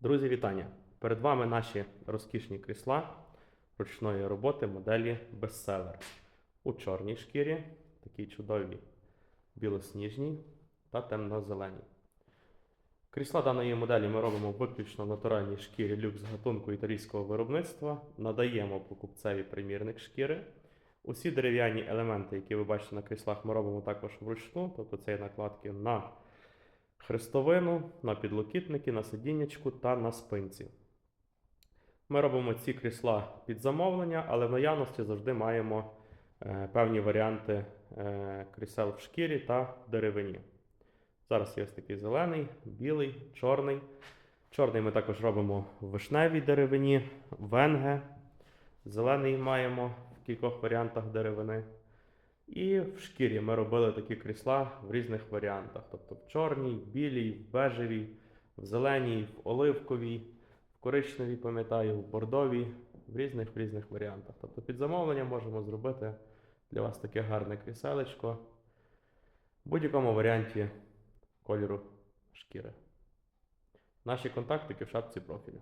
Друзі, вітання! Перед вами наші розкішні крісла ручної роботи моделі Bestseller у чорній шкірі, такій чудовій білосніжній та темно-зеленій. Крісла даної моделі ми робимо виключно в натуральній шкірі люкс гатунку італійського виробництва. Надаємо покупцеві примірник шкіри. Усі дерев'яні елементи, які ви бачите на кріслах, ми робимо також вручну, тобто це є накладки на хрестовину, на підлокітники, на сидіннячку та на спинці. Ми робимо ці крісла під замовлення, але в наявності завжди маємо е, певні варіанти е, крісел в шкірі та деревині. Зараз є такий зелений, білий, чорний. Чорний ми також робимо в вишневій деревині, венге. Зелений маємо в кількох варіантах деревини. І в шкірі ми робили такі крісла в різних варіантах. Тобто в чорній, в білій, в бежевій, в зеленій, в оливковій, в коричневій, пам'ятаю, в бордовій, в різних в різних варіантах. Тобто під замовлення можемо зробити для вас таке гарне кріселечко в будь-якому варіанті кольору шкіри. Наші контактики в шапці профілю.